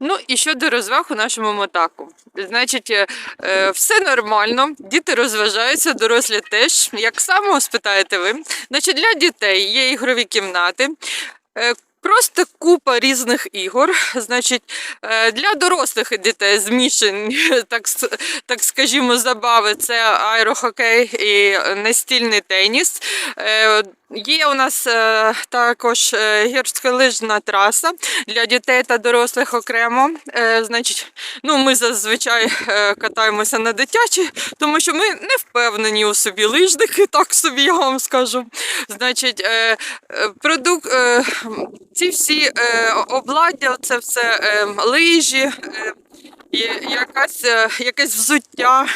Ну і щодо розваг у нашому мотаку. Значить, е, е, все нормально, діти розважаються, дорослі теж. Як саме спитаєте ви? Значить, для дітей є ігрові кімнати. е, Просто купа різних ігор. Значить, для дорослих дітей змішані, так, так скажімо, забави це аерохокей і настільний теніс. Є у нас е, також е, гірськолижна траса для дітей та дорослих окремо. Е, Значить, ну ми зазвичай е, катаємося на дитячі, тому що ми не впевнені у собі лижники, так собі я вам скажу. Значить, е, продук, е, ці всі е, обладдя, це все лижі, якась, якесь взуття.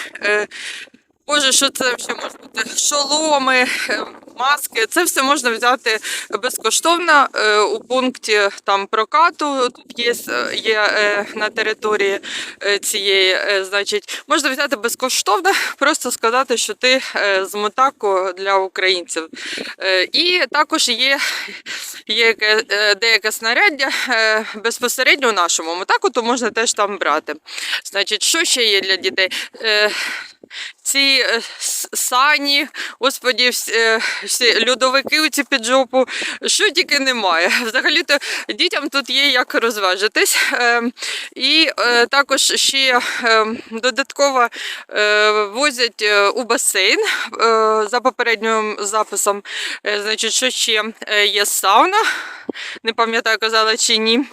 Боже, що це ще може бути? Шоломи, е, маски. Це все можна взяти безкоштовно е, у пункті там прокату. Тут є, є е, на території цієї, значить, можна взяти безкоштовно, просто сказати, що ти з мотаку для українців. І також є, є яке- деяке снаряддя безпосередньо у нашому мотаку, то можна теж там брати. Значить, що ще є для дітей? Ці е, сані, господі, всі, е, всі льодовики у ці під жопу, що тільки немає. Взагалі-то дітям тут є як розважитись. Е, І е, також ще додатково возять у басейн за попереднім записом. Значить, що ще є сауна. Не пам'ятаю, казала чи ні.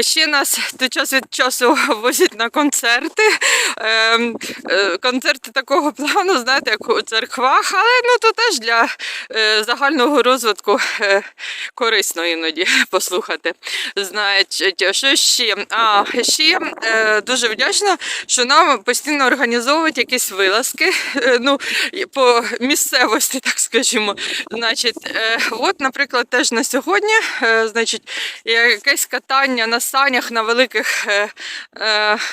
Ще нас час від часу возять на концерти. Ем, Концерти такого плану, знаєте, церквах, але ну то теж для е, загального розвитку е, корисно іноді послухати. Значить, що ще? А ще е, дуже вдячна, що нам постійно організовують якісь вилазки. Ну, по місцевості, так скажімо. Значить, от, наприклад, теж на сьогодні, значить, якесь катання на санях, на великих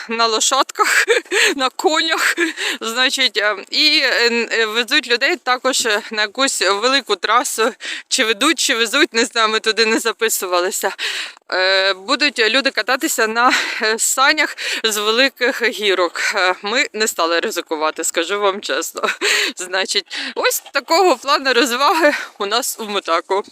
на лошадках, на конях, значить, і везуть людей також е, на якусь велику трасу, чи ведуть, чи везуть, не знаю, ми туди не записувалися. Е, Будуть люди кататися на е, санях з великих гірок. Е, Ми не стали ризикувати, скажу вам чесно. Значить, ось такого плану розваги у нас у Мотаку.